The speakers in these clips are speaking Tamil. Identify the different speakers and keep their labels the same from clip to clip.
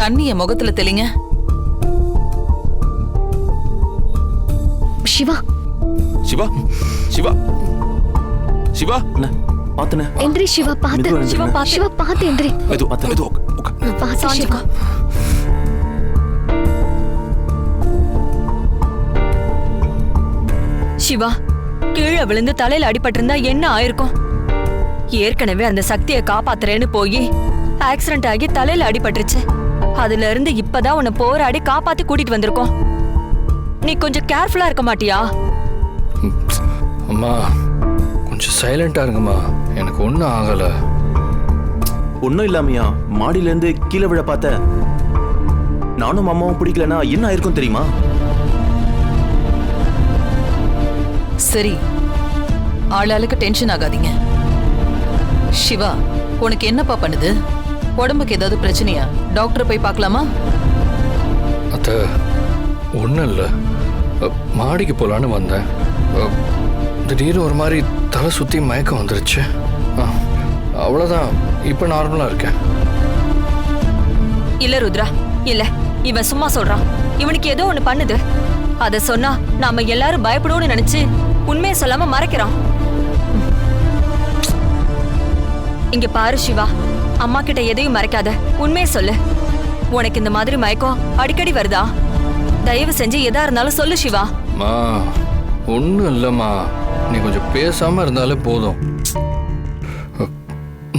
Speaker 1: தண்ணிய முகத்துல தெளிங்க.
Speaker 2: சிவா.
Speaker 3: சிவா சிவா. சிவா
Speaker 2: எந்திரி சிவா பாத்து. சிவா பாத்து. சிவா பாத்து எந்திரி.
Speaker 3: மெது பார்த்து மெது
Speaker 2: பாத்து சிவா.
Speaker 4: சிவா. கீழே விழுந்து தலையில அடிபட்டிருந்தா என்ன ஆயிருக்கும்? ஏற்கனவே அந்த சக்தியை காப்பாத்துறேன்னு போய் ஆக்சிடென்ட் ஆகி தலையில அடிபட்டுருச்சு. அதுல இருந்து இப்பதான் உன்னை போராடி காப்பாத்தி கூட்டிட்டு வந்திருக்கோம். நீ கொஞ்சம் கேர்ஃபுல்லா இருக்க மாட்டியா?
Speaker 5: அம்மா கொஞ்சம் சைலண்டா இருங்கம்மா. எனக்கு ஒன்றும் ஆகலை.
Speaker 6: ஒன்றும் இல்லாமையா? மாடியிலேருந்து கீழே விழ பார்த்த நானும் அம்மாவும் பிடிக்கலனா என்ன ஆயிருக்கும் தெரியுமா?
Speaker 1: சரி. ஆளாளுக்கு டென்ஷன் ஆகாதீங்க. சிவா உனக்கு என்னப்பா பண்ணுது? உடம்புக்கு ஏதாவது பிரச்சனையா? டாக்டர் போய் பார்க்கலாமா?
Speaker 5: அத்த ஒன்றும் இல்லை. மாடிக்கு போகலான்னு வந்தேன். திடீர்னு ஒரு மாதிரி தலை சுற்றி மயக்கம் வந்துருச்சு. அவ்வளோதான் இப்போ நார்மலாக இருக்கேன்.
Speaker 4: இல்ல ருத்ரா. இல்ல இவன் சும்மா சொல்றான். இவனுக்கு ஏதோ ஒண்ணு பண்ணுது. அத சொன்னா நாம எல்லாரும் பயப்படுவோம்னு நினைச்சு உண்மையை சொல்லாம மறைக்கிறான். இங்க பாரு சிவா. அம்மா கிட்ட எதையும் மறைக்காத. உண்மையை சொல்லு. உனக்கு இந்த மாதிரி மயக்கம் அடிக்கடி வருதா? தயவு செஞ்சு எதா இருந்தாலும் சொல்லு சிவா.
Speaker 5: மா ஒன்றும் இல்லைம்மா. நீ கொஞ்சம் பேசாமல் இருந்தாலே போதும்.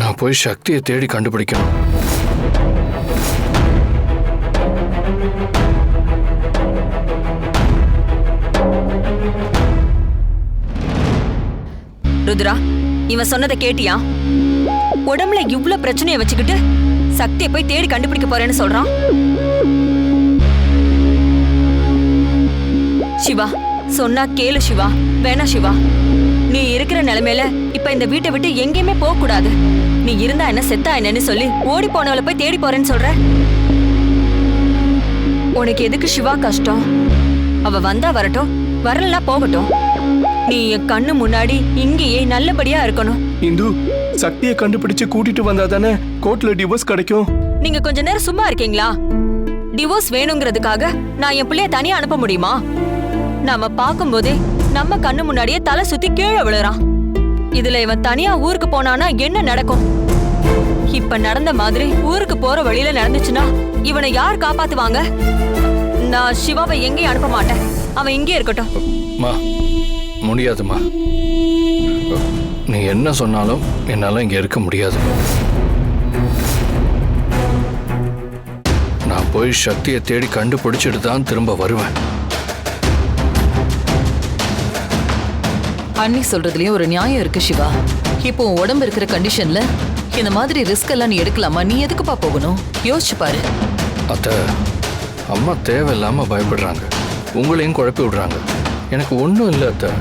Speaker 5: நான் போய் சக்தியை தேடி கண்டுபிடிக்கணும்.
Speaker 4: ருத்ரா இவன் சொன்னதை கேட்டியா? உடம்புல இவ்வளவு பிரச்சனையை வச்சுக்கிட்டு சக்தியை போய் தேடி கண்டுபிடிக்க போறேன்னு சொல்றான்? சிவா சொன்னா கேளு சிவா வேணா சிவா. நீ இருக்கிற நிலைமையில இப்ப இந்த வீட்டை விட்டு எங்கேயுமே போக கூடாது. நீ இருந்தா என்ன செத்தா என்னன்னு சொல்லி ஓடி போனவளை போய் தேடி போறேன்னு சொல்ற? உனக்கு எதுக்கு சிவா கஷ்டம்? அவ வந்தா வரட்டும் வரலனா போகட்டும். நீ என் கண்ணு முன்னாடி இங்கேயே நல்லபடியா இருக்கணும்.
Speaker 7: இந்து சக்தியை கண்டுபிடிச்சு கூட்டிட்டு வந்தா தானே கோர்ட்ல டிவோர்ஸ் கிடைக்கும்?
Speaker 4: நீங்க கொஞ்ச நேரம் சும்மா இருக்கீங்களா? டிவோர்ஸ் வேணுங்கிறதுக்காக நான் என் பிள்ளைய தனியா அனுப்ப முடியுமா? நாம பார்க்கும்போதே நம்ம கண்ணு முன்னாடியே தலை சுத்தி கீழே விழுறான். இதுல இவன் தனியா ஊருக்கு போனானா என்ன நடக்கும்? இப்ப நடந்த மாதிரி ஊருக்கு போற வழியில நடந்துச்சுன்னா இவனை யார் காப்பாத்துவாங்க? நான் சிவாவை எங்கேயும் அனுப்ப மாட்டேன். அவன் இங்கே இருக்கட்டும்.
Speaker 5: மா முடியாதும்மா அ, நீ என்ன சொன்னாலும் என்னால் இங்கே இருக்க முடியாது. நான் போய் சக்தியை தேடி கண்டுபிடிச்சிட்டு தான் திரும்ப வருவேன்.
Speaker 1: அண்ணி சொல்றதுலயும் ஒரு நியாயம் இருக்கு சிவா. இப்போ உன் உடம்பு இருக்கிற கண்டிஷன்ல இந்த மாதிரி ரிஸ்க் எல்லாம் நீ எடுக்கலாமா? நீ எதுக்குப்பா போகணும்? யோசிச்சு பாரு.
Speaker 5: அத்தை அம்மா தேவையில்லாமல் பயப்படுறாங்க. உங்களையும் குழப்பி விடுறாங்க. எனக்கு ஒன்றும் இல்லை அத்தை.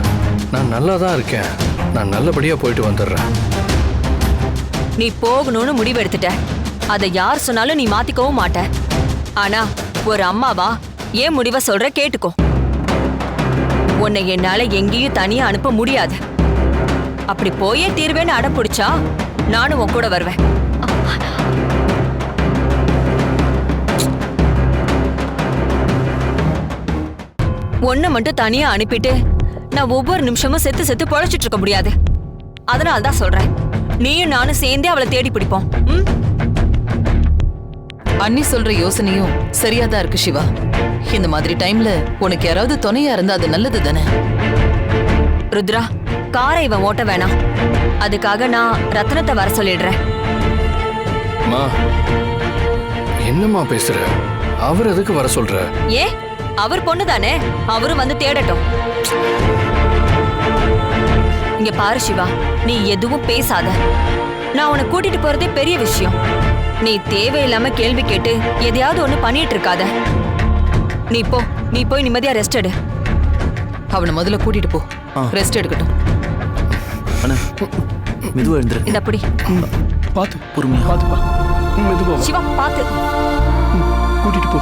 Speaker 5: நான் நல்லா தான் இருக்கேன். நான் நல்லபடியாக போயிட்டு வந்துடுறேன்.
Speaker 4: நீ போகணும்னு முடிவு எடுத்துட்ட அதை யார் சொன்னாலும் நீ மாத்திக்கவும் மாட்ட. ஆனா ஒரு அம்மாவா ஏன் முடிவை சொல்ற கேட்டுக்கோ. உன்னை என்னால எங்கேயும் தனியா அனுப்ப முடியாது. அப்படி போயே தீர்வேன்னு அடம் பிடிச்சா நானும் உன் கூட வருவேன். உன்னை மட்டும் தனியா அனுப்பிட்டு நான் ஒவ்வொரு நிமிஷமும் செத்து செத்து பொழைச்சிட்டு இருக்க முடியாது. அதனால தான் சொல்றேன். நீயும் நானும் சேர்ந்தே அவளை தேடி பிடிப்போம்.
Speaker 1: அண்ணி சொல்ற யோசனையும் சரியா தான் இருக்கு சிவா. இந்த மாதிரி டைம்ல உனக்கு யாராவது துணையா இருந்தா அது நல்லது தானே?
Speaker 4: ருத்ரா காரை இவன் ஓட்ட வேணாம். அதுக்காக நான் ரத்னத்தை வர சொல்லிடுறேன்.
Speaker 5: அம்மா என்னம்மா பேசுற? அவர் எதுக்கு வர சொல்ற?
Speaker 4: ஏ அவர் பொண்ணு தானே அவரும் வந்து தேடட்டும். இங்க பாரு சிவா நீ எதுவும் பேசாத. நான் உன்னை கூட்டிட்டு போறதே பெரிய விஷயம். நீ தேவையில்லாம கேள்வி கேட்டு எதையாவது ஒண்ணு பண்ணிட்டு இருக்காத. நீ போ நீ போய் நிம்மதியா ரெஸ்ட் எடு.
Speaker 1: அவனை முதல்ல கூட்டிட்டு போ. ரெஸ்ட் எடுக்கட்டும்.
Speaker 6: அண்ணா மெதுவா எழுந்துரு.
Speaker 4: இந்த அப்படி
Speaker 7: பாத்து
Speaker 6: பொறுமையா.
Speaker 7: பாத்துப்பா மெதுவா வா.
Speaker 4: சிவா பாத்து.
Speaker 7: கூட்டிட்டு போ.